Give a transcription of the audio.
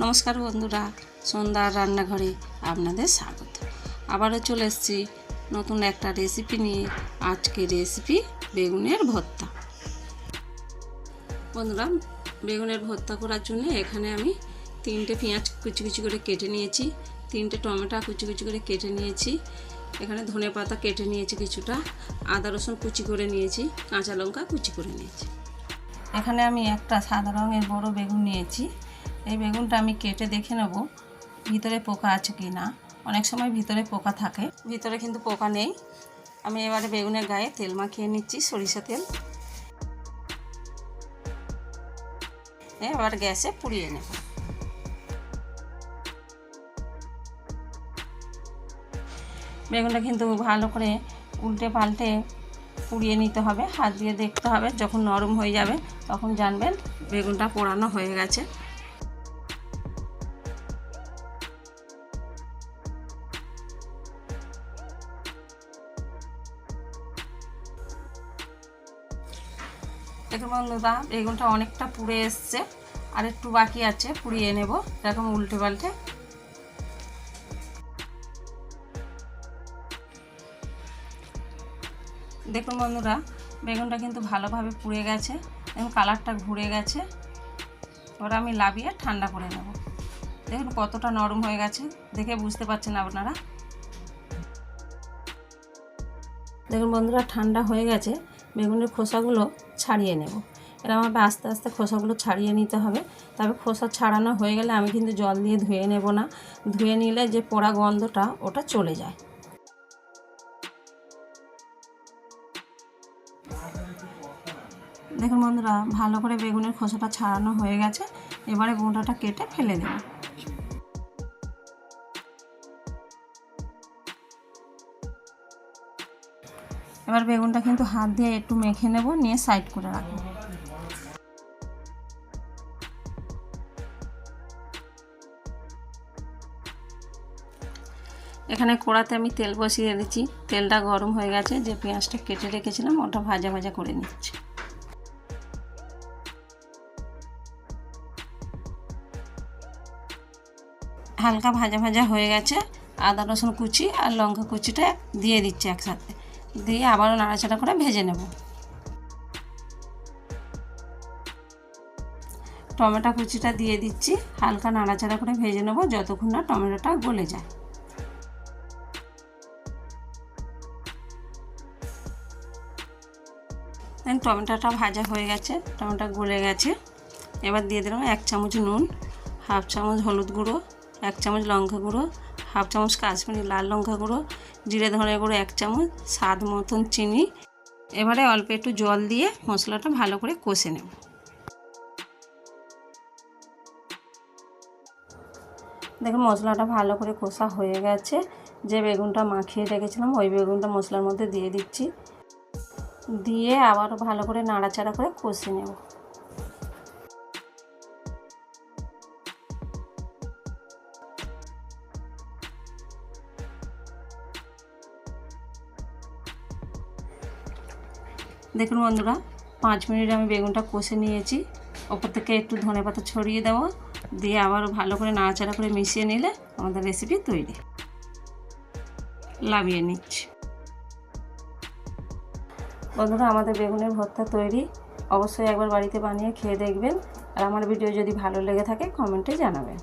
নমস্কার বন্ধুরা, সন্ধ্যার রান্নাঘরে আপনাদের স্বাগত। আবারও চলে এসেছি নতুন একটা রেসিপি নিয়ে। আজকে রেসিপি বেগুনের ভর্তা। বন্ধুরা, বেগুনের ভর্তা করার জন্য এখানে আমি তিনটে পেঁয়াজ কুচি কুচি করে কেটে নিয়েছি, তিনটে টমেটো কুচি কুচি করে কেটে নিয়েছি, এখানে ধনে পাতা কেটে নিয়েছি কিছুটা, আদা রসুন কুচি করে নিয়েছি, কাঁচা লঙ্কা কুচি করে নিয়েছি। এখানে আমি একটা সাদা রঙের বড় বেগুন নিয়েছি এই বেগুনটা আমি কেটে দেখে নেব ভিতরে পোকা আছে কি না। অনেক সময় ভিতরে পোকা থাকে। ভিতরে কিন্তু পোকা নেই। আমি এবারে বেগুনের গায়ে তেল মাখিয়ে নিচ্ছি, সরিষা তেল। এবার গ্যাসে পুড়িয়ে নেব। বেগুনটা কিন্তু ভালো করে উল্টে পাল্টে পুড়িয়ে নিতে হবে। হাত দিয়ে দেখতে হবে, যখন নরম হয়ে যাবে, তখন জানবেন বেগুনটা পোড়ানো হয়ে গেছে। দেখুন বন্ধুরা, বেগুনটা অনেকটা পুড়ে এসছে, আর একটু বাকি আছে, পুড়িয়ে নেব। এরকম উল্টে পাল্টে। দেখুন বন্ধুরা, বেগুনটা কিন্তু ভালোভাবে পুড়ে গেছে এবং কালারটা ঘুরে গেছে। ওরা আমি লাভিয়ে ঠান্ডা করে নেব। দেখুন কতটা নরম হয়ে গেছে, দেখে বুঝতে পারছেন আপনারা? দেখুন বন্ধুরা, ঠান্ডা হয়ে গেছে। বেগুনের খোসাগুলো ছাড়িয়ে নেব। এরকমভাবে আস্তে আস্তে খোসাগুলো ছাড়িয়ে নিতে হবে। তবে খোসা ছাড়ানো হয়ে গেলে আমি কিন্তু জল দিয়ে ধুয়ে নেব না। ধুয়ে নিলে যে পোড়া গন্ধটা, ওটা চলে যায়। দেখুন বন্ধুরা, ভালো করে বেগুনের খোসাটা ছাড়ানো হয়ে গেছে। এবারে গোঁটাটা কেটে ফেলে দেব। এবার বেগুনটা কিন্তু হাত দিয়ে একটু মেখে নেব, নিয়ে সাইড করে রাখব। এখানে কড়াতে আমি তেল বসিয়ে দিচ্ছি তেলটা গরম হয়ে গেছে, যে পেঁয়াজটা কেটে রেখেছিলাম, ওটা ভাজা ভাজা করে নিচ্ছি। হালকা ভাজা ভাজা হয়ে গেছে, আদা রসুন কুচি আর লঙ্কা কুচিটা দিয়ে দিচ্ছি একসাথে। দিয়ে আবারও নাড়াচাড়া করে ভেজে নেব। টমেটো কুচিটা দিয়ে দিচ্ছি। হালকা নাড়াচাড়া করে ভেজে নেব যতক্ষণ না টমেটোটা গলে যায়। দেন টমেটোটা ভাজা হয়ে গেছে, টমেটো গলে গেছে। এবার দিয়ে দিলাম এক চামচ নুন, হাফ চামচ হলুদ গুঁড়ো, এক চামচ লঙ্কা গুঁড়ো হাফ চামচ কাশ্মীরি লাল লঙ্কা গুঁড়ো, জিরে ধনে গুঁড়ো এক চামচ, স্বাদ মতন চিনি। এবারে অল্প একটু জল দিয়ে মশলাটা ভালো করে কষে নেব। দেখুন, মশলাটা ভালো করে কষা হয়ে গেছে। যে বেগুনটা মাখিয়ে রেখেছিলাম, ওই বেগুনটা মশলার মধ্যে দিয়ে দিচ্ছি। দিয়ে আবার ভালো করে নাড়াচাড়া করে কষে নেব। দেখুন বন্ধুরা, পাঁচ মিনিট আমি বেগুনটা কষে নিয়েছি। ওপর থেকে একটু ধনে পাতা ছড়িয়ে দেবো। দিয়ে আবার ভালো করে নাড়াচাড়া করে মিশিয়ে নিলে আমাদের রেসিপি তৈরি। লাভিয়ে নিচ্ছি। বন্ধুরা, আমাদের বেগুনের ভর্তা তৈরি। অবশ্যই একবার বাড়িতে বানিয়ে খেয়ে দেখবেন। আর আমার ভিডিও যদি ভালো লেগে থাকে কমেন্টে জানাবেন।